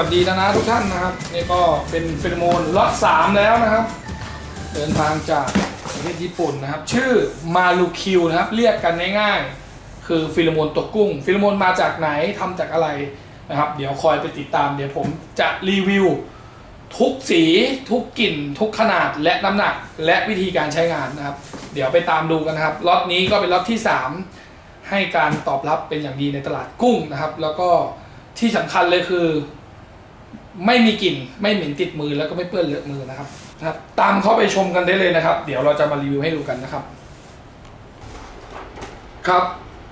สวัสดีนะนะทุกท่านนะครับนี่ก็เป็นฟิลโมนล็อตสามแล้วนะครับ เดินทางจากประเทศญี่ปุ่นนะครับ ชื่อมาลูคิวนะครับ เรียกกันง่ายๆ คือฟิลโมนตกกุ้ง ฟิลโมนมาจากไหนทำจากอะไรนะครับ เดี๋ยวคอยไปติดตาม เดี๋ยวผมจะรีวิวทุกสีทุกกลิ่น ทุกขนาดและน้ำหนักและวิธีการใช้งานนะครับ เดี๋ยวไปตามดูกันนะครับล็อตนี้ก็เป็นล็อตที่ 3 ให้การตอบรับเป็นอย่างดีในตลาดกุ้งนะครับ แล้วก็ที่สำคัญเลยคือ ไม่มีกลิ่นไม่เหม็นติดมือแล้วก็ไม่เปื้อนเลอะมือนะครับนะครับ ตามเข้าไปชมกันได้เลยนะครับ เดี๋ยวเราจะมารีวิวให้ดูกันนะครับ ครับ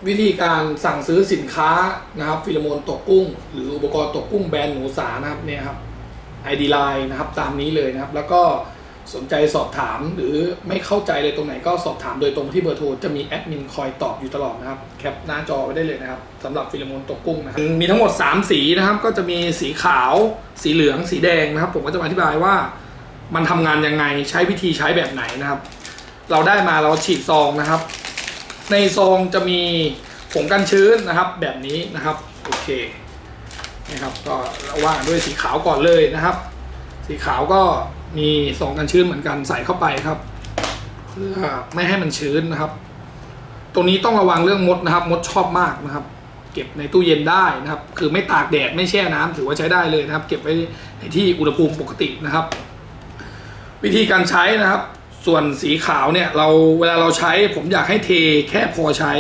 วิธีการสั่งซื้อสินค้านะครับ ฟิลโมนตกกุ้ง หรืออุปกรณ์ตกกุ้งแบรนด์หนูสานะครับเนี่ยครับไอดีไลน์นะครับตามนี้เลยนะครับ แล้วก็ สนใจสอบถามหรือไม่เข้าใจเลยตรงไหนก็สอบถามโดยตรงที่เบอร์โทรจะมีแอดมินคอยตอบอยู่ตลอดนะครับ แคปหน้าจอไว้ได้เลยนะครับสำหรับฟิลโมนตกกุ้งนะครับมีทั้งหมด 3 สีนะครับ ก็จะมีสีขาว สีเหลืองสีแดงนะครับ ผมก็จะอธิบายว่ามันทำงานยังไงใช้วิธีใช้แบบไหนนะครับ เราได้มาเราฉีกซองนะครับ ในซองจะมีผงกันชื้นนะครับ แบบนี้นะครับโอเคนะครับก็ว่างด้วยสีขาวก่อนเลยนะครับ สีขาวก็ มีสองกันชื้นเหมือนกันใส่เข้าไปครับ เพื่อไม่ให้มันชื้นนะครับ ตรงนี้ต้องระวังเรื่องมดนะครับ มดชอบมากนะครับ เก็บในตู้เย็นได้นะครับ คือไม่ตากแดดไม่แช่น้ำถือว่าใช้ได้เลยนะครับ เก็บไว้ในที่อุณหภูมิปกตินะครับ วิธีการใช้นะครับ ส่วนสีขาวเนี่ยเราเวลาเราใช้ผมอยากให้เทแค่พอใช้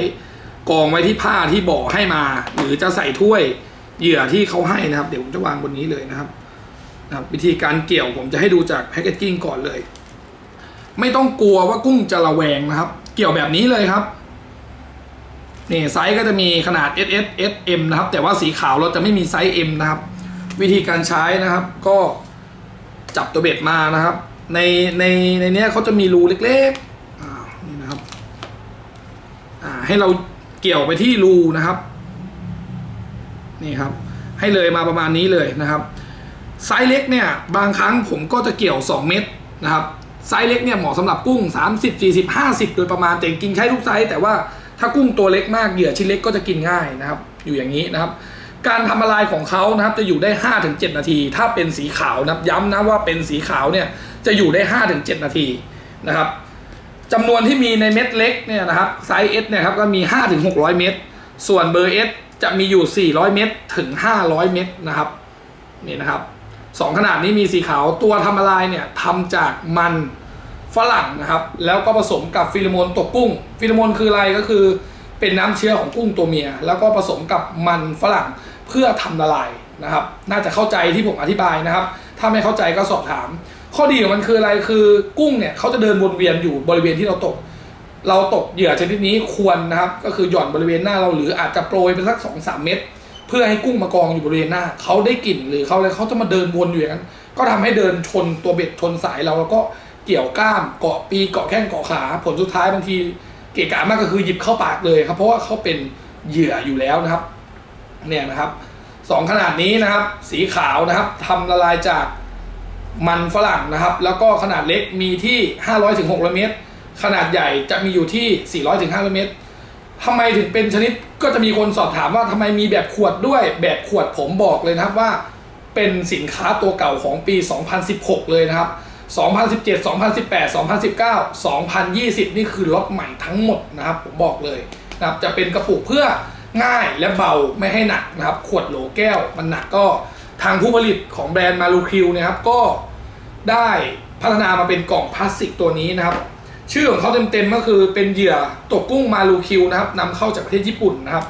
กองไว้ที่ผ้าที่บอกให้มา หรือจะใส่ถ้วยเหยื่อที่เขาให้นะครับ เดี๋ยวผมจะวางบนนี้เลยนะครับ นะครับวิธีการเกี่ยวผมจะให้ดูจากแพคเกจจิ้งก่อนเลย ไม่ต้องกลัวว่ากุ้งจะระแวงนะครับ เกี่ยวแบบนี้เลยครับนี่ไซส์ก็จะมีขนาด S S S M นะครับ แต่ว่าสีขาวเราจะไม่มีไซส์ M นะครับ วิธีการใช้นะครับ ก็จับตัวเบ็ดมานะครับ ในในในเนี้ยเขาจะมีรูเล็กๆนี่นะครับให้เราเกี่ยวไปที่รูนะครับ นี่ครับ ให้เลยมาประมาณนี้เลยนะครับ ไซส์เล็กเนี่ยบางครั้งผมก็จะเกี่ยว 2 เม็ดนะครับไซส์เล็กเนี่ยเหมาะสำหรับกุ้ง 30 40 50 โดยประมาณแต่กินใช้ทุกไซส์แต่ว่าถ้ากุ้งตัวเล็กมากเหยื่อชิ้นเล็กก็จะกินง่ายนะครับ อยู่อย่างนี้นะครับ การทำละลายของเขานะครับจะอยู่ได้ 5-7 นาที ถ้าเป็นสีขาวนะย้ำนะว่าเป็นสีขาวเนี่ยจะอยู่ได้ 5-7 นาทีนะครับจำนวนที่มีในเม็ดเล็กเนี่ยนะครับไซส์ S เนี่ยครับก็มี 5-600 เม็ดส่วนเบอร์ S จะมีอยู่ 400 เม็ดถึง 500 เม็ดนะครับนี่นะครับ สองขนาดนี้มีสีขาวตัวทำละลายเนี่ยทำจากมันฝรั่งนะครับ แล้วก็ผสมกับฟิโลโมนตกกุ้ง ฟิโลโมนคืออะไรก็คือเป็นน้ำเชื้อของกุ้งตัวเมีย แล้วก็ผสมกับมันฝรั่งเพื่อทำละลายนะครับ น่าจะเข้าใจที่ผมอธิบายนะครับ ถ้าไม่เข้าใจก็สอบถาม ข้อดีของมันคืออะไรคือกุ้งเนี่ยเขาจะเดินวนเวียนอยู่บริเวณที่เราตก เราตกเหยื่อชนิดนี้ควรนะครับ ก็คือหย่อนบริเวณหน้าเราหรืออาจจะโปรยไปสักสองสามเม็ด เพื่อให้กุ้งมากองอยู่บริเวณหน้าเขาได้กลิ่นหรือเขาอะไรเขาจะมาเดินวนอยู่อย่างนั้น ก็ทำให้เดินชนตัวเบ็ดชนสายเราแล้วก็เกี่ยวก้ามเกาะปีเกาะแข้งเกาะขาผลสุดท้ายบางทีเกะกะมากก็คือหยิบเข้าปากเลยครับ เพราะว่าเขาเป็นเหยื่ออยู่แล้วนะครับ เนี่ยนะครับสองขนาดนี้นะครับ สีขาวนะครับทำละลายจากมันฝรั่งนะครับ แล้วก็ขนาดเล็กมีที่ 500ถึง600 เมตร ขนาดใหญ่จะมีอยู่ที่ 400ถึง500 เมตร ทำไมถึงเป็นชนิดก็จะมีคนสอบถามว่าทำไมมีแบบขวดด้วย แบบขวดผมบอกเลยนะครับว่า เป็นสินค้าตัวเก่าของปี 2016 เลยนะครับ 2017 2018 2019 2020 นี่คือล็อตใหม่ทั้งหมดนะครับผมบอกเลยนะครับจะเป็นกระปุกเพื่อง่ายและเบาไม่ให้หนักนะครับ ขวดโหลแก้วมันหนักก็ทางผู้ผลิตของแบรนด์มารูคิวนะครับก็ได้พัฒนามาเป็นกล่องพลาสติกตัวนี้นะครับ ชื่อของเขาเต็มๆก็คือเป็นเหยื่อตกกุ้งมารูคิวนะครับนำเข้าจากประเทศญี่ปุ่นนะครับ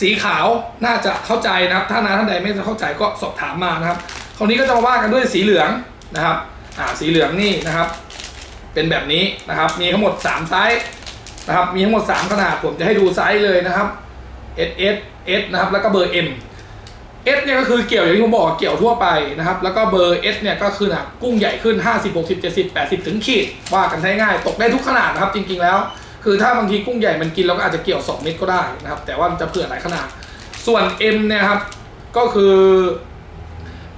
สีขาวน่าจะเข้าใจนะครับ ถ้านาท่านใดไม่เข้าใจก็สอบถามมานะครับคราวนี้ก็จะมาว่ากันด้วยสีเหลืองนะครับอ่าสีเหลืองนี่นะครับ เป็นแบบนี้นะครับ มีทั้งหมด 3 ไซส์นะครับ มีทั้งหมด 3 ขนาดผมจะให้ดูไซส์เลยนะครับ S S S นะครับแล้วก็เบอร์ M S เนี่ยก็คือเกี่ยวอย่างที่ผมบอกเกี่ยวทั่วไปนะครับ แล้วก็เบอร์ S เนี่ยก็คือหนักกุ้งใหญ่ขึ้น 50 60 70 80 ถึงขีดว่ากันได้ง่ายตกได้ทุกขนาดนะครับจริงๆแล้ว คือถ้าบางทีกุ้งใหญ่มันกินเราก็อาจจะเกี่ยว 2 เม็ดก็ได้นะครับ แต่ว่ามันจะเผื่อหลายขนาด ส่วน M เนี่ยครับก็คือ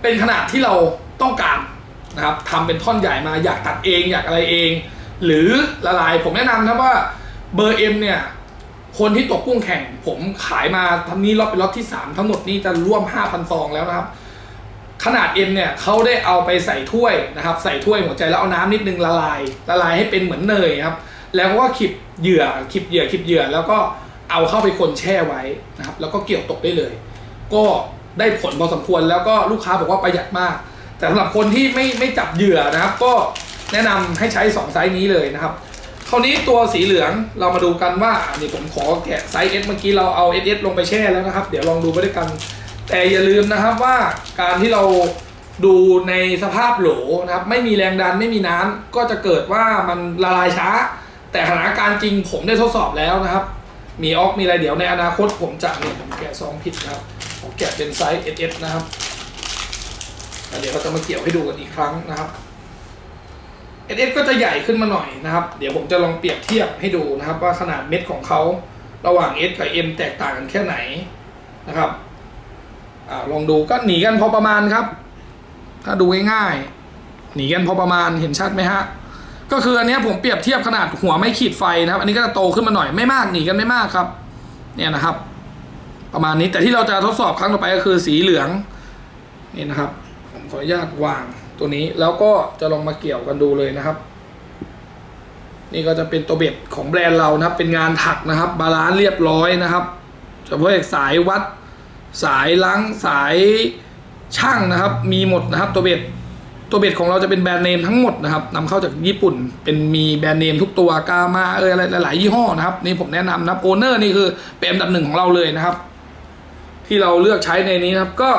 เป็นขนาดที่เราต้องการนะครับทำเป็นท่อนใหญ่มาอยากตัดเองอยากอะไรเอง หรือละลายผมแนะนำนะว่าเบอร์ M เนี่ย คนที่ตกกุ้งแข่ง ผมขายมาทำนี้ล็อตเป็นล็อตที่ 3 ทั้งหมดนี้จะร่วม 5,000ซองแล้วนะครับ ขนาด M เนี่ยเขาได้เอาไปใส่ถ้วยนะครับ ใส่ถ้วยหัวใจแล้วเอาน้ำนิดนึงละลายละลายให้เป็นเหมือนเนยครับ แล้วก็ขีบเหยื่อขีบเหยื่อขีบเหยื่อ แล้วก็เอาเข้าไปคนแช่ไว้นะครับ แล้วก็เกี่ยวตกได้เลย ก็ได้ผลพอสมควรแล้วก็ลูกค้าบอกว่าประหยัดมาก แต่สำหรับคนที่ไม่ไม่จับเหยื่อนะครับ ก็แนะนำให้ใช้ 2 ไซส์นี้เลยนะครับ คราวนี้ตัวสีเหลืองเรามาดูกันว่านี่ผมขอแกะไซส์ S เมื่อกี้เราเอา SS ลงไปแช่แล้วนะครับ เดี๋ยวลองดูไปด้วยกัน แต่อย่าลืมนะครับว่าการที่เราดูในสภาพโหลนะครับ ไม่มีแรงดันไม่มีน้ำก็จะเกิดว่ามันละลายช้า แต่สถานการณ์จริงผมได้ทดสอบแล้วนะครับ มีออกมีอะไรเดี๋ยวในอนาคตผมจะเนี่ยผมแกะซองผิดนะครับผมแกะเป็นไซส์ SS นะครับแล้วเดี๋ยวเราจะมาเกี่ยวให้ดูกันอีกครั้งนะครับ SS ก็จะใหญ่ขึ้นมาหน่อยนะครับ เดี๋ยวผมจะลองเปรียบเทียบให้ดูนะครับ ว่าขนาดเม็ดของเขาระหว่าง S กับ M แตกต่างกันแค่ไหนนะครับอลองดูก็หนีกันพอประมาณครับ ถ้าดูง่ายๆหนีกันพอประมาณเห็นชัดไหมฮะก็คืออันนี้ผมเปรียบเทียบขนาดหัวไม่ขีดไฟนะครับ อันนี้ก็จะโตขึ้นมาหน่อยไม่มากหนีกันไม่มากครับ เนี่ยนะครับ ประมาณนี้แต่ที่เราจะทดสอบครั้งต่อไปก็คือสีเหลืองนี่นะครับ ผมขออนุญาตวาง ตัวนี้แล้วก็จะลองมาเกี่ยวกันดูเลยนะครับ นี่ก็จะเป็นตัวเบ็ดของแบรนด์เรานะครับ เป็นงานถักนะครับ บาลานซ์เรียบร้อยนะครับเฉพาะสายวัด สายล้างสายช่างนะครับ มีหมดนะครับ ตัวเบ็ดตัวเบ็ดของเราจะเป็นแบรนด์เนมทั้งหมดนะครับนำเข้าจากญี่ปุ่น เป็นมีแบรนด์เนมทุกตัวกามาเอออะไรหลายๆยี่ห้อนะครับนี่ผมแนะนำนะครับโอเนอร์นี่คือเป็นอันดับหนึ่งของเราเลยนะครับ ที่เราเลือกใช้ในนี้นะครับก็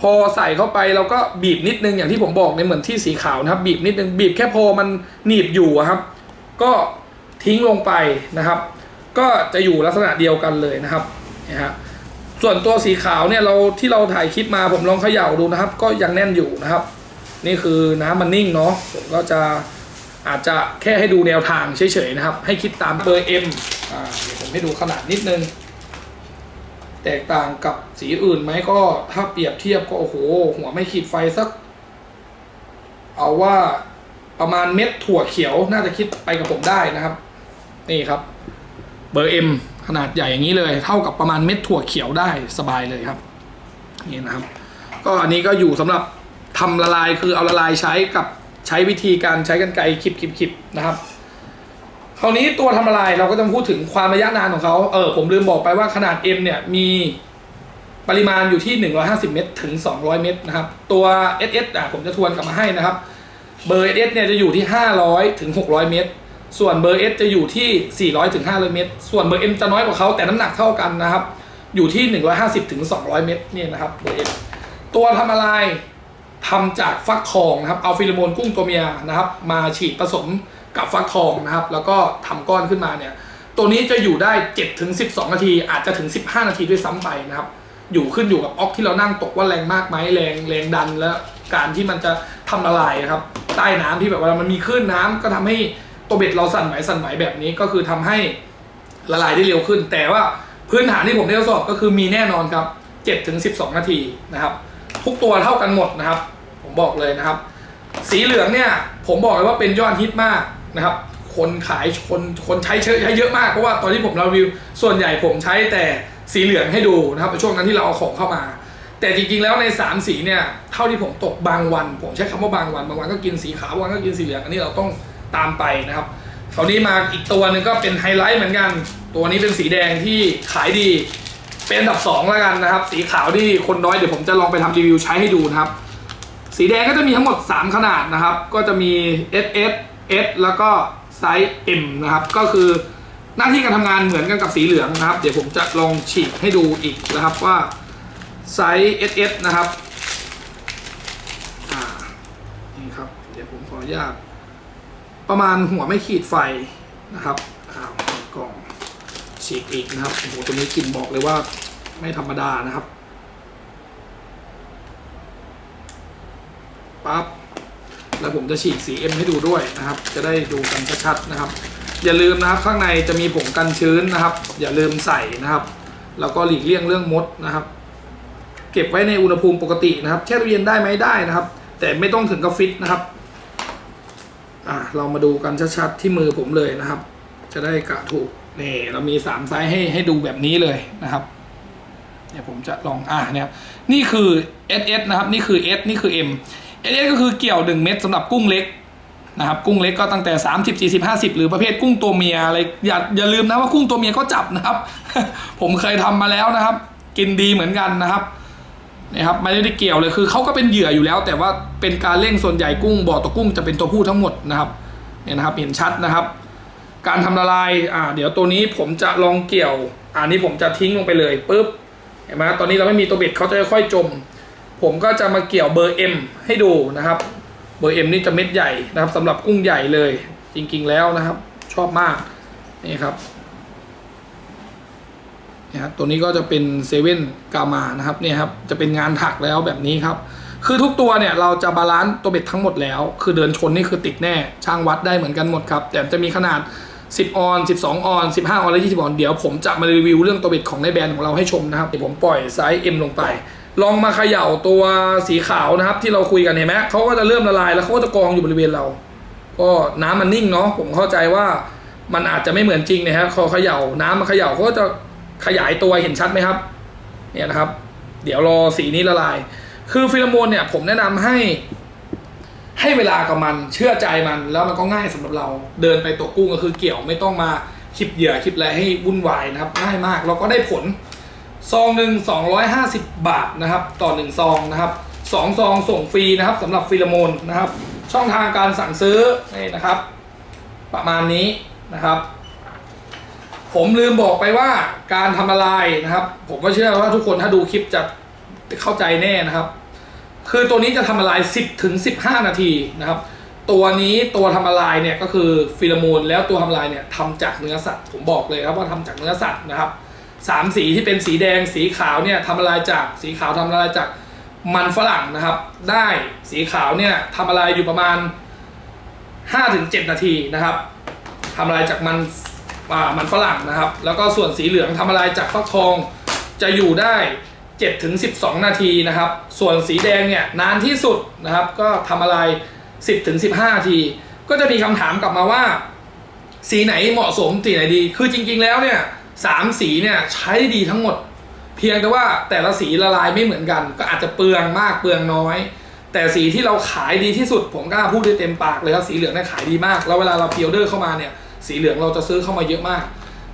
พอใส่เข้าไปเราก็บีบนิดนึงอย่างที่ผมบอกในเหมือนที่สีขาวนะครับ บีบนิดนึงบีบแค่พอมันหนีบอยู่ครับ ก็ทิ้งลงไปนะครับ ก็จะอยู่ลักษณะเดียวกันเลยนะครับนะฮะส่วนตัวสีขาวเนี่ยเราที่เราถ่ายคลิปมาผมลองเขย่าดูนะครับ ก็ยังแน่นอยู่นะครับ นี่คือน้ำมันนิ่งเนาะผมก็จะอาจจะแค่ให้ดูแนวทางเฉยๆนะครับ ให้คิดตามเบอร์ M อ่าเดี๋ยวผมให้ดูขนาดนิดนึง แตกต่างกับสีอื่นไหมก็ถ้าเปรียบเทียบก็โอ้โห หัวไม่ขีดไฟสัก เอาว่าประมาณเม็ดถั่วเขียวน่าจะคิดไปกับผมได้นะครับ นี่ครับ เบอร์ M ขนาดใหญ่อย่างนี้เลย เท่ากับประมาณเม็ดถั่วเขียวได้สบายเลยครับ นี่นะครับ ก็อันนี้ก็อยู่สำหรับทำละลายคือเอาละลายใช้กับใช้วิธีการใช้กันไกรคิบคิบคิบนะครับ คราวนี้ตัวทำละลายเราก็ต้องพูดถึงความระยะนานของเขาเออผมลืมบอกไปว่าขนาด M เนี่ยมีปริมาณอยู่ที่ 150 เมตรถึง 200 เมตรนะครับ ตัว SS อะผมจะทวนกลับมาให้นะครับ เบอร์ SS เนี่ยจะอยู่ที่ 500 ถึง 600 เมตร ส่วนเบอร์ S จะอยู่ที่ 400 ถึง 500 เมตร ส่วนเบอร์ M จะน้อยกว่าเขาแต่น้ำหนักเท่ากันนะครับ อยู่ที่ 150 ถึง 200 เมตรนี่นะครับ เบอร์ M ตัวทำอะไรทำจากฟักทองนะครับ เอาฟิโลโมนกุ้งตัวเมียนะครับ มาฉีดผสม กับฟักทองนะครับ แล้วก็ทำก้อนขึ้นมาเนี่ย ตัวนี้จะอยู่ได้7ถึง12นาที อาจจะถึง 15 นาทีด้วยซ้ำไปนะครับ อยู่ขึ้นอยู่กับออกที่เรานั่งตกว่าแรงมากไหมแรงแรงดันและการที่มันจะทำละลายครับ ใต้น้ำที่แบบว่ามันมีคลื่นน้ำก็ทำให้ตัวเบ็ดเราสั่นไหวสั่นไหวแบบนี้ก็คือทำให้ละลายได้เร็วขึ้น แต่ว่าพื้นฐานที่ผมได้ทดสอบก็คือมีแน่นอนครับ7ถึง12 นาทีนะครับ ทุกตัวเท่ากันหมดนะครับ ผมบอกเลยนะครับ สีเหลืองเนี่ย ผมบอกเลยว่าเป็นยอดฮิตมาก นะครับคนขายคนคนใช้เยอะใช้เยอะมากเพราะว่าตอนที่ผมรีวิว ส่วนใหญ่ผมใช้แต่สีเหลืองให้ดูนะครับในช่วงนั้นที่เราเอาของเข้ามา แต่จริงๆแล้วใน 3 สีเนี่ยเท่าที่ผมตกบางวัน ผมใช้คำว่าบางวันบางวันก็กินสีขาวบางวันก็กินสีเหลืองอันนี้เราต้องตามไปนะครับคราวนี้มาอีกตัวหนึ่งก็เป็นไฮไลท์เหมือนกัน ตัวนี้เป็นสีแดงที่ขายดี เป็นอันดับสองแล้วกันนะครับ สีขาวที่คนน้อยเดี๋ยวผมจะลองไปทำรีวิวใช้ให้ดูนะครับ สีแดงก็จะมีทั้งหมด 3 ขนาดนะครับ ก็จะมี S S แล้วก็ไซส์ M นะครับ ก็คือหน้าที่การทำงานเหมือนกันกับสีเหลืองนะครับ เดี๋ยวผมจะลองฉีกให้ดูอีกนะครับว่าไซส์ S S นะครับนี่ครับ เดี๋ยวผมขออนุญาตประมาณหัวไม่ขีดไฟนะครับอ้าวกล่องฉีกอีกนะครับโอ้โหตัวนี้กลิ่นบอกเลยว่าไม่ธรรมดานะครับปั๊บ แล้วผมจะฉีกสี M ให้ดูด้วยนะครับ จะได้ดูกันชัดๆนะครับ อย่าลืมนะครับข้างในจะมีผงกันชื้นนะครับ อย่าลืมใส่นะครับ แล้วก็หลีกเลี่ยงเรื่องมดนะครับ เก็บไว้ในอุณหภูมิปกตินะครับแช่ตู้เย็นได้ไหมได้นะครับ แต่ไม่ต้องถึงกับฟิตนะครับอ่าเรามาดูกันชัดๆที่มือผมเลยนะครับ จะได้กะถูกนี่เรามีสามไซส์ให้ให้ดูแบบนี้เลยนะครับเนี่ยผมจะลองอ่าเนี่ยนี่คือ SS นะครับ นี่คือ S นี่คือ M SS ก็คือเกี่ยว 1 เม็ดสำหรับกุ้งเล็กนะครับกุ้งเล็กก็ตั้งแต่ 30 40 50 หรือประเภทกุ้งตัวเมียอะไรอย่าอย่าลืมนะว่ากุ้งตัวเมียก็จับนะครับ ผมเคยทำมาแล้วนะครับ กินดีเหมือนกันนะครับนะครับไม่ได้เกี่ยวเลยคือเขาก็เป็นเหยื่ออยู่แล้ว แต่ว่าเป็นการเล่งส่วนใหญ่กุ้งบ่อตกกุ้งจะเป็นตัวผู้ทั้งหมดนะครับเนี่ยนะครับเห็นชัดนะครับ การทำละลายอ่าเดี๋ยวตัวนี้ผมจะลองเกี่ยวอันนี้ผมจะทิ้งลงไปเลยปุ๊บเห็นไหมตอนนี้เราไม่มีตัวเบ็ดเขาจะค่อยจม ผมก็จะมาเกี่ยวเบอร์ M ให้ดูนะครับ เบอร์ M นี่จะเม็ดใหญ่นะครับสำหรับกุ้งใหญ่เลย จริงๆแล้วนะครับ ชอบมากนี่ครับนี่ครับตัวนี้ก็จะเป็นเซเว่นกามานะครับเนี่ยครับจะเป็นงานถักแล้วแบบนี้ครับ คือทุกตัวเนี่ยเราจะบาลานซ์ตัวเบ็ดทั้งหมดแล้ว คือเดินชนนี่คือติดแน่ช่างวัดได้เหมือนกันหมดครับ แต่จะมีขนาด 10 ออน 12 ออน 15 ออนและ 20 ออน เดี๋ยวผมจะมารีวิวเรื่องตัวเบ็ดของในแบรนด์ของเราให้ชมนะครับเดี๋ยวผมปล่อยไซส์ M ลงไป ลองมาเขย่าตัวสีขาวนะครับ ที่เราคุยกันเห็นไหมเขาก็จะเริ่มละลายแล้วเขาก็จะกองอยู่บริเวณเรา ก็น้ำมันนิ่งเนาะผมเข้าใจว่ามันอาจจะไม่เหมือนจริงนะฮะพอเขย่าน้ำมันเขย่าเขาก็จะขยายตัวเห็นชัดไหมครับ เนี่ยนะครับ เดี๋ยวรอสีนี้ละลาย คือฟิโลโมนเนี่ย ผมแนะนำให้ ให้เวลากับมันเชื่อใจมันแล้วมันก็ง่ายสำหรับเราเดินไปตกกุ้งก็คือเกี่ยวไม่ต้องมาคลิปเหยื่อคลิปอะไรให้วุ่นวายนะครับง่ายมากแล้วก็ได้ผล ซองหนึ่ง250 บาทนะครับ ต่อหนึ่งซองนะครับสองซองส่งฟรีนะครับสำหรับฟิลโมนนะครับ ช่องทางการสั่งซื้อนี่นะครับ ประมาณนี้นะครับ ผมลืมบอกไปว่าการทำละลายนะครับ ผมก็เชื่อว่าทุกคนถ้าดูคลิปจะเข้าใจแน่นะครับ คือตัวนี้จะทำละลาย 10ถึง15 นาทีนะครับ ตัวนี้ตัวทำละลายเนี่ยก็คือฟิลโมนแล้วตัวทำละลายเนี่ยทำจากเนื้อสัตว์ผมบอกเลยครับว่าทำจากเนื้อสัตว์นะครับ สามสีที่เป็นสีแดงสีขาวเนี่ยทำละลายจากสีขาวทำละลายจากมันฝรั่งนะครับ ได้สีขาวเนี่ยทำละลายอยู่ประมาณ 5-7 นาทีนะครับทำละลายจากมันมันฝรั่งนะครับ แล้วก็ส่วนสีเหลืองทำละลายจากฟักทองจะอยู่ได้7ถึง12 นาทีนะครับ ส่วนสีแดงเนี่ยนานที่สุดนะครับ ก็ทำอะไร10ถึง15 นาที ก็จะมีคำถามกลับมาว่า สีไหนเหมาะสมสีไหนดี คือจริง ๆ แล้วเนี่ย สามสีเนี่ยใช้ดีทั้งหมด เพียงแต่ว่าแต่ละสีละลายไม่เหมือนกัน ก็อาจจะเปลืองมากเปลืองน้อย แต่สีที่เราขายดีที่สุด ผมกล้าพูดได้เต็มปากเลยครับสีเหลืองเนี่ยขายดีมาก แล้วเวลาเราพิออเดอร์เข้ามาเนี่ยสีเหลืองเราจะซื้อเข้ามาเยอะมาก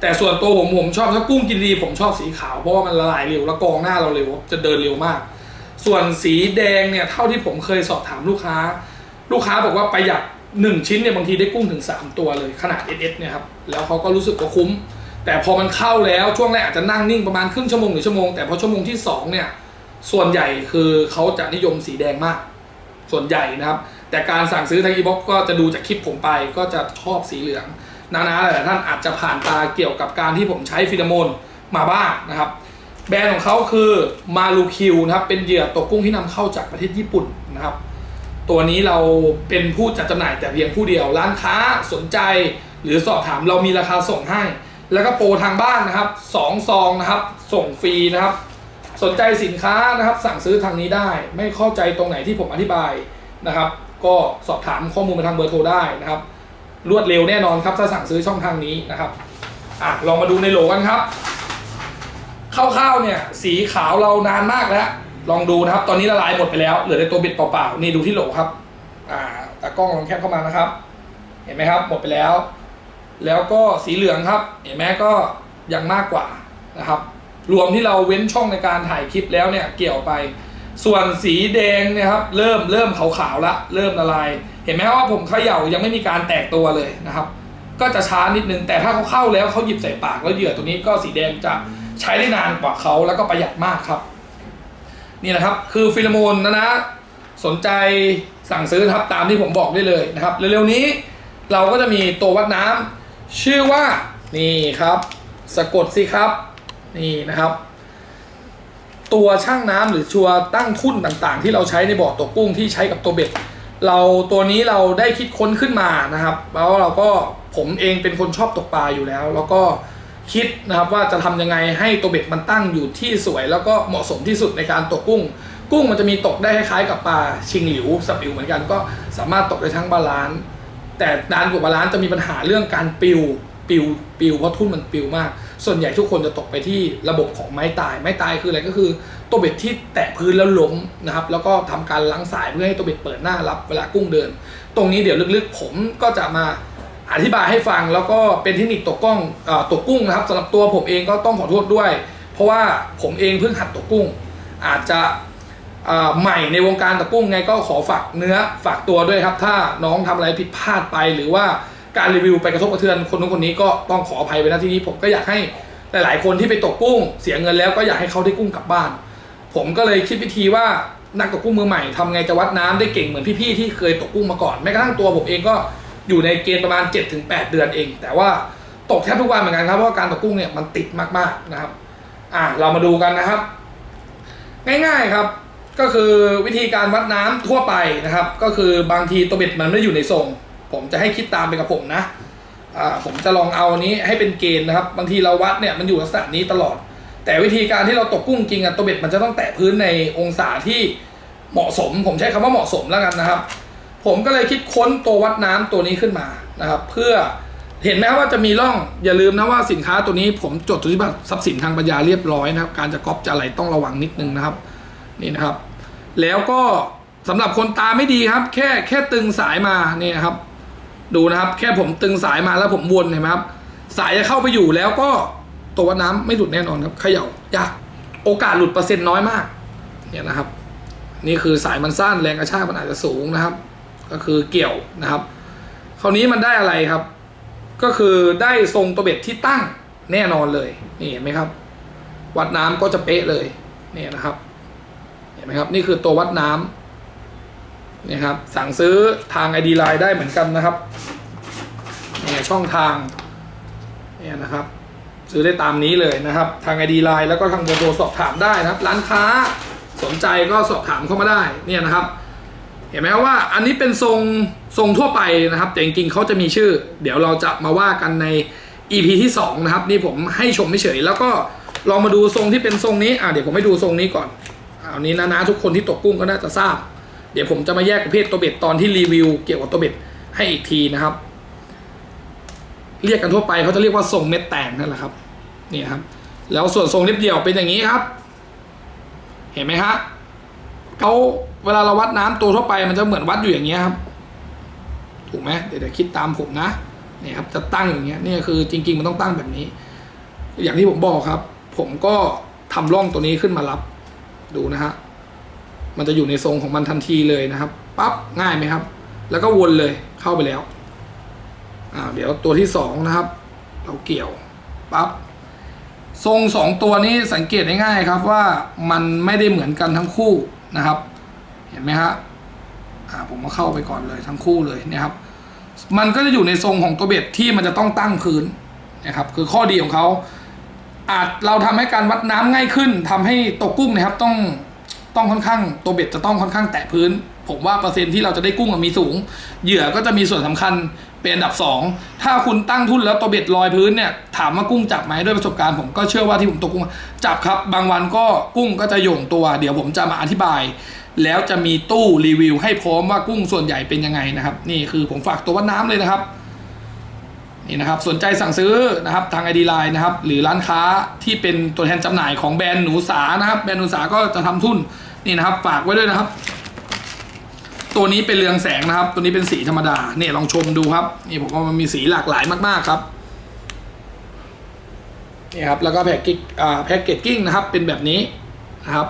แต่ส่วนตัวผมผมชอบถ้ากุ้งกินดีผมชอบสีขาวเพราะว่ามันละลายเร็วแล้วกองหน้าเราเร็วจะเดินเร็วมาก ส่วนสีแดงเนี่ยเท่าที่ผมเคยสอบถามลูกค้า ลูกค้าบอกว่าประหยัด1ชิ้นเนี่ยบางทีได้กุ้งถึง 3 ตัวเลยขนาด SS เนี่ยครับแล้วเขาก็รู้สึกว่าคุ้ม แต่พอมันเข้าแล้วช่วงแรกอาจจะนั่งนิ่งประมาณครึ่งชั่วโมงหรือชั่วโมงแต่พอชั่วโมงที่2เนี่ยส่วนใหญ่คือเขาจะนิยมสีแดงมาก ส่วนใหญ่นะครับ แต่การสั่งซื้อทางอีบ็อกก็จะดูจากคลิปผมไปก็จะชอบสีเหลืองนานาหลายท่านอาจจะผ่านตาเกี่ยวกับการที่ผมใช้ฟิลโมนมาบ้างนะครับ แบรนด์ของเขาคือมาลูคิวนะครับเป็นเหยื่อตกกุ้งที่นำเข้าจากประเทศญี่ปุ่นนะครับ ตัวนี้เราเป็นผู้จัดจำหน่ายแต่เพียงผู้เดียวร้านค้าสนใจ หรือสอบถามเรามีราคาส่งให้ แล้วก็โปรทางบ้านนะครับสองซองนะครับ ส่งฟรีนะครับ สนใจสินค้านะครับ สั่งซื้อทางนี้ได้ ไม่เข้าใจตรงไหนที่ผมอธิบายนะครับ ก็สอบถามข้อมูลมาทางเบอร์โทรได้นะครับ รวดเร็วแน่นอนครับถ้าสั่งซื้อช่องทางนี้นะครับอะลองมาดูในโหลกันครับคร่าวๆเนี่ยสีขาวเรานานมากแล้ว ลองดูนะครับ ตอนนี้ละลายหมดไปแล้วเหลือแต่ตัวบ็ดเปล่าๆนี่ดูที่โหลครับ อ่าตากล้องลองแคปเข้ามานะครับ เห็นไหมครับ หมดไปแล้ว แล้วก็สีเหลืองครับเห็นไหมก็ยังมากกว่านะครับ รวมที่เราเว้นช่องในการถ่ายคลิปแล้วเนี่ยเกี่ยวไป ส่วนสีแดงนี่ยครับเริ่มเริ่มขาวๆละเริ่มละลาย เห็นไหมว่าผมเขย่ายังไม่มีการแตกตัวเลยนะครับ ก็จะช้านิดนึงแต่ถ้าเขาเข้าแล้วเขาหยิบใส่ปากแล้วเหยื่อตัวนี้ก็สีแดงจะใช้ได้นานกว่าเขาแล้วก็ประหยัดมากครับ นี่นะครับคือฟิโลโมนนะนะสนใจสั่งซื้อครับตามที่ผมบอกได้เลยนะครับเร็วๆนี้เราก็จะมีตัววัดน้ำ ชื่อว่านี่ครับ สะกดสิครับ นี่นะครับ ตัวช่างน้ำหรือชัวร์ตั้งทุ่นต่างๆ ที่เราใช้ในบ่อตกกุ้งที่ใช้กับตัวเบ็ด เราตัวนี้เราได้คิดค้นขึ้นมานะครับ แล้วเราก็ผมเองเป็นคนชอบตกปลาอยู่แล้ว แล้วก็คิดนะครับว่าจะทำยังไงให้ตัวเบ็ดมันตั้งอยู่ที่สวย แล้วก็เหมาะสมที่สุดในการตกกุ้ง กุ้งมันจะมีตกได้คล้ายๆกับปลาชิงหลิวสับหลิวเหมือนกันก็สามารถตกได้ทั้งบาลานซ์ แต่นานกว่าบาลานซ์จะมีปัญหาเรื่องการปิวปิวปิวเพราะทุ่นมันปิวมาก ส่วนใหญ่ทุกคนจะตกไปที่ระบบของไม้ตาย ไม้ตายคืออะไรก็คือ ตัวเบ็ดที่แตะพื้นแล้วล้มนะครับ แล้วก็ทำการล้างสายเพื่อให้ตัวเบ็ดเปิดหน้ารับเวลากุ้งเดิน ตรงนี้เดี๋ยวลึกๆ ผมก็จะมาอธิบายให้ฟังแล้วก็เป็นเทคนิคตกกล้องอตกกุ้งนะครับสำหรับตัวผมเองก็ต้องขอโทษด้วย เพราะว่าผมเองเพิ่งหัดตกกุ้ง อาจจะ ใหม่ในวงการตะกุ้งไงก็ขอฝากเนื้อฝากตัวด้วยครับ ถ้าน้องทำอะไรผิดพลาดไป หรือว่าการรีวิวไปกระทบกระเทือนคนนู้นคนนี้ก็ต้องขออภัยไว้ณที่นี้ผมก็อยากให้หลาย ๆ คนที่ไปตกกุ้ง เสียเงินแล้วก็อยากให้เขาได้กุ้งกลับบ้าน ผมก็เลยคิดวิธีว่านักตกกุ้งมือใหม่ทำไงจะวัดน้ำได้เก่งเหมือนพี่ ๆ ที่เคยตกกุ้งมาก่อนแม้กระทั่งตัวผมเองก็อยู่ในเกณฑ์ประมาณ 7-8 เดือนเอง แต่ว่าตกแทบทุกวันเหมือนกันครับเพราะว่าการตกกุ้งเนี่ยมันติดมากๆนะครับ อะเรามาดูกันนะครับ ง่าย ๆ ครับ ก็คือวิธีการวัดน้ำทั่วไปนะครับ ก็คือบางทีตัวเบ็ดมันไม่อยู่ในทรง ผมจะให้คิดตามไปกับผมนะผมจะลองเอานี้ให้เป็นเกณฑ์นะครับ บางทีเราวัดเนี่ยมันอยู่ลักษณะนี้ตลอด แต่วิธีการที่เราตกกุ้งจริงอะตัวเบ็ดมันจะต้องแตะพื้นในองศาที่เหมาะสม ผมใช้คำว่าเหมาะสมแล้วกันนะครับ ผมก็เลยคิดค้นตัววัดน้ำตัวนี้ขึ้นมานะครับ เพื่อเห็นไหมว่าจะมีร่องอย่าลืมนะว่าสินค้าตัวนี้ผมจดสุทธิบัตรทรัพย์สินทางปัญญาเรียบร้อยนะครับ การจะก๊อปจะอะไรต้องระวังนิดนึงนะครับ นี่นะครับ แล้วก็สำหรับคนตาไม่ดีครับ แค่แค่ตึงสายมาเนี่นะครับ ดูนะครับ แค่ผมตึงสายมาแล้วผมวนเห็นไหมครับ สายจะเข้าไปอยู่แล้วก็ตัวน้ำไม่หลุดแน่นอนครับเขย่ายากโอกาสหลุดเปอร์เซ็นต์น้อยมาก เนี่ยนะครับ นี่คือสายมันสั้นแรงกระชากมันอาจจะสูงนะครับ ก็คือเกี่ยวนะครับ คราวนี้มันได้อะไรครับ ก็คือได้ทรงตัวเบ็ดที่ตั้งแน่นอนเลยนี่เห็นไหมครับ วัดน้ำก็จะเป๊ะเลยเนี่ยนะครับ ห็นไหมครับ นี่คือตัววัดน้ำนี่ครับ สั่งซื้อทาง ID Line ได้เหมือนกันนะครับเนี่ยช่องทางเนี่ยนะครับ ซื้อได้ตามนี้เลยนะครับ ทาง ID Line แล้วก็ทางเบอร์โทรสอบถามได้นะครับ ร้านค้าสนใจก็สอบถามเข้ามาได้เนี่ยนะครับ เห็นไหมครับว่าอันนี้เป็นทรงทรงทั่วไปนะครับ แต่จริงๆเขาจะมีชื่อ เดี๋ยวเราจะมาว่ากันใน EP ที่2นะครับนี่ผมให้ชมเฉยแล้วก็ลองมาดูทรงที่เป็นทรงนี้อะเดี๋ยวผมให้ดูทรงนี้ก่อน อันนี้นะนะทุกคนที่ตกกุ้งก็น่าจะทราบ เดี๋ยวผมจะมาแยกประเภทตัวเบ็ดตอนที่รีวิวเกี่ยวกับตัวเบ็ดให้อีกทีนะครับ เรียกกันทั่วไปเขาจะเรียกว่าทรงเม็ดแตงนั่นแหละครับนี่ครับ แล้วส่วนทรงเล็บเดี่ยวเป็นอย่างนี้ครับ เห็นไหมฮะเขาเวลาเราวัดน้ำตัวทั่วไปมันจะเหมือนวัดอยู่อย่างเงี้ยครับ ถูกไหมเดี๋ยวคิดตามผมนะเนี่ยครับจะตั้งอย่างเงี้ยนี่คือจริง ๆ มันต้องตั้งแบบนี้ อย่างที่ผมบอกครับ ผมก็ทำร่องตัวนี้ขึ้นมารับ ดูนะฮะมันจะอยู่ในทรงของมันทันทีเลยนะครับปั๊บง่ายไหมครับ แล้วก็วนเลยเข้าไปแล้วอ่าเดี๋ยวตัวที่สองนะครับ เราเกี่ยวปั๊บทรงสองตัวนี้สังเกตง่ายๆครับว่ามันไม่ได้เหมือนกันทั้งคู่นะครับ เห็นไหมฮะอ่าผมมาเข้าไปก่อนเลยทั้งคู่เลยเนี่ยครับ มันก็จะอยู่ในทรงของตัวเบ็ดที่มันจะต้องตั้งพื้นนะครับ คือข้อดีของเขา อาจเราทำให้การวัดน้ำง่ายขึ้นทำให้ตกกุ้งนะครับต้องต้องค่อนข้างตัวเบ็ดจะต้องค่อนข้างแตะพื้น ผมว่าเปอร์เซ็นต์ที่เราจะได้กุ้งมีสูง เหยื่อก็จะมีส่วนสำคัญเป็นอันดับสองถ้าคุณตั้งทุนแล้วตัวเบ็ดลอยพื้นเนี่ยถามว่ากุ้งจับไหมด้วยประสบการณ์ผมก็เชื่อว่าที่ผมตกกุ้งจับครับ บางวันก็กุ้งก็จะโยงตัว เดี๋ยวผมจะมาอธิบาย แล้วจะมีตู้รีวิวให้พร้อมว่ากุ้งส่วนใหญ่เป็นยังไงนะครับ นี่คือผมฝากตัววัดน้ำเลยนะครับ นี่นะครับสนใจสั่งซื้อนะครับทาง ID Line นะครับหรือร้านค้าที่เป็นตัวแทนจำหน่ายของแบรนด์หนูสานะครับแบรนด์หนูสาก็จะทำทุนนี่นะครับฝากไว้ด้วยนะครับ ตัวนี้เป็นเรืองแสงนะครับ ตัวนี้เป็นสีธรรมดาเนี่ยลองชมดูครับนี่ผมว่ามันมีสีหลากหลายมากๆครับนี่ครับแล้วก็แพ็กกิ้งอ่าแพ็กเกจกิ้งนะครับเป็นแบบนี้นะครับ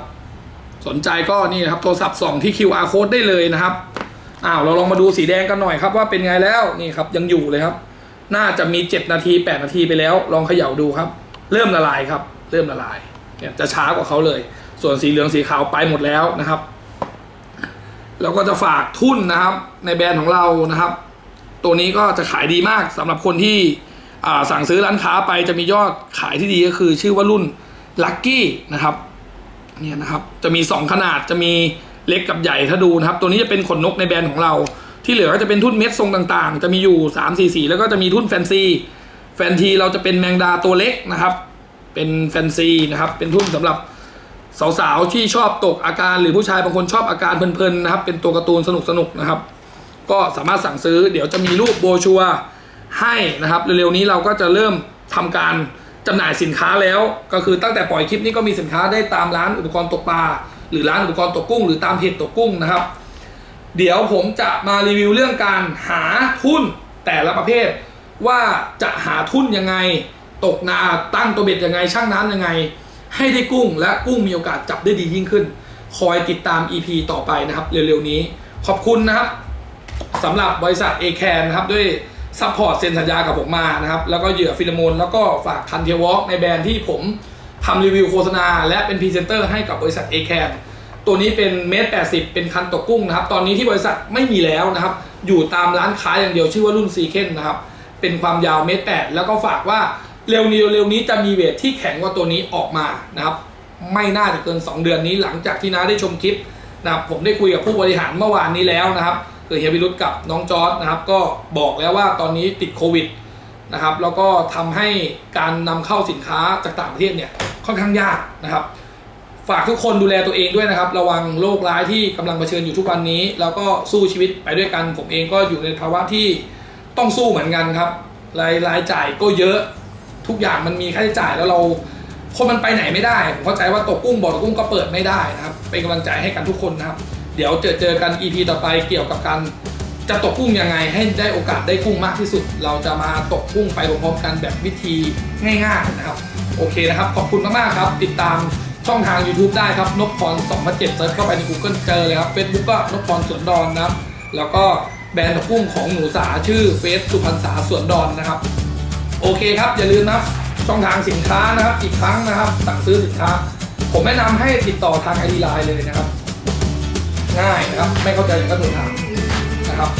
สนใจก็นี่นะครับโทรศัพท์ส่องที่ QR code ได้เลยนะครับอ้าวเราลองมาดูสีแดงกันหน่อยครับว่าเป็นไงแล้วนี่ครับยังอยู่เลยครับ น่าจะมี 7 นาที 8 นาทีไปแล้ว ลองเขย่าดูครับ เริ่มละลายครับ เริ่มละลายเนี่ยจะช้ากว่าเขาเลย ส่วนสีเหลืองสีขาวไปหมดแล้วนะครับแล้วก็จะฝากทุนนะครับ ในแบรนด์ของเรานะครับ ตัวนี้ก็จะขายดีมากสำหรับคนที่สั่งซื้อร้านค้าไปจะมียอดขายที่ดีก็คือ ชื่อว่ารุ่นลัคกี้นะครับเนี่ยนะครับ จะมี 2 ขนาดจะมีเล็กกับใหญ่ถ้าดูนะครับ ตัวนี้จะเป็นขนนกในแบรนด์ของเรา ที่เหลือก็จะเป็นทุ่นเม็ดทรงต่างๆ จะมีอยู่ 3 4 4 แล้วก็จะมีทุ่นแฟนซี แฟนทีเราจะเป็นแมงดาตัวเล็กนะครับ เป็นแฟนซีนะครับ เป็นทุ่นสำหรับสาวๆที่ชอบตกอาการหรือผู้ชายบางคนชอบอาการเพลินๆนะครับ เป็นตัวการ์ตูนสนุกๆนะครับ ก็สามารถสั่งซื้อเดี๋ยวจะมีรูปโบชัวให้นะครับ เร็วๆนี้เราก็จะเริ่มทำการจำหน่ายสินค้าแล้ว ก็คือตั้งแต่ปล่อยคลิปนี้ก็มีสินค้าได้ตามร้านอุปกรณ์ตกปลาหรือร้านอุปกรณ์ตกกุ้ง หรือตามเพจตกกุ้งนะครับ เดี๋ยวผมจะมารีวิวเรื่องการหาทุนแต่ละประเภท ว่าจะหาทุนยังไง ตกนาตั้งตัวเบ็ดยังไงช่างน้ำยังไง ให้ได้กุ้งและกุ้งมีโอกาสจับได้ดียิ่งขึ้น คอยติดตาม EP ต่อไปนะครับ เร็วๆนี้ ขอบคุณนะครับสำหรับบริษัท a c a n นะครับด้วยซัพพอร์ตเซ็นสัญญากับผมมานะครับ แล้วก็เหยื่อฟิลโมนแล้วก็ฝากคันเทวอล์กในแบรนด์ที่ผมทำรีวิวโฆษณา และเป็นพรีเซนเตอร์ให้กับบริษัท a c a n ตัวนี้เป็นเมตร80เป็นคันตกกุ้งนะครับ ตอนนี้ที่บริษัทไม่มีแล้วนะครับ อยู่ตามร้านค้าอย่างเดียวชื่อว่ารุ่นซีเคนนะครับ เป็นความยาวเมตร8แล้วก็ฝากว่าเร็วนี้เร็วนี้จะมีเวทที่แข็งกว่าตัวนี้ออกมานะครับ ไม่น่าจะเกิน 2 เดือนนี้หลังจากที่น้าได้ชมคลิปนะครับผมได้คุยกับผู้บริหารเมื่อวานนี้แล้วนะครับคือเฮียวิรุธกับน้องจอร์ดนะครับ ก็บอกแล้วว่าตอนนี้ติดโควิดนะครับ แล้วก็ทำให้การนำเข้าสินค้าจากต่างประเทศเนี่ยค่อนข้างยากนะครับ ฝากทุกคนดูแลตัวเองด้วยนะครับ ระวังโรคร้ายที่กำลังเผชิญอยู่ทุกวันนี้ แล้วก็สู้ชีวิตไปด้วยกัน ผมเองก็อยู่ในภาวะที่ต้องสู้เหมือนกันครับ รายรายจ่ายก็เยอะ ทุกอย่างมันมีค่าใช้จ่ายแล้วเราคนมันไปไหนไม่ได้ ผมเข้าใจว่าตกกุ้งบ่อตกกุ้งก็เปิดไม่ได้นะครับ เป็นกำลังใจให้กันทุกคนนะครับ เดี๋ยวเจอเจอกัน EP ต่อไปเกี่ยวกับการจะตกกุ้งยังไงให้ได้โอกาสได้กุ้งมากที่สุด เราจะมาตกกุ้งไปพร้อมๆกันแบบวิธีง่ายๆนะครับ โอเคนะครับ ขอบคุณมากๆครับ ติดตาม ช่องทาง YouTube ได้ครับนกพร2007เซิร์ชเข้าไปใน Google เจอเลยครับ Facebook ก็นกพรสวนดอนนะครับ แล้วก็แบรนด์ตกกุ้งของหนูสาชื่อเฟสสุพรรณษาสวนดอนนะครับ โอเคครับอย่าลืมนะครับช่องทางสินค้านะครับอีกครั้งนะครับสั่งซื้อสินค้า ผมแนะนำให้ติดต่อทางไอดีไลน์เลยนะครับ ง่ายนะครับไม่เข้าใจก็โทรถามนะครับ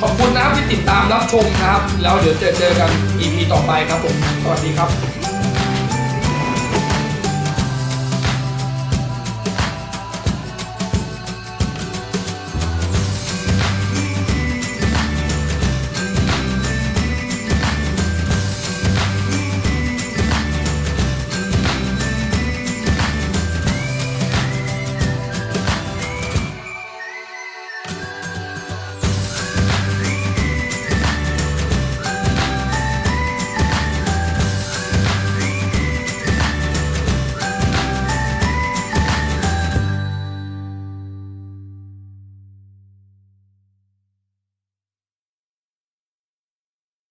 ขอบคุณนะครับที่ติดตามรับชมนะครับ แล้วเดี๋ยวเจอเจอกัน EP ต่อไปครับผมสวัสดีครับ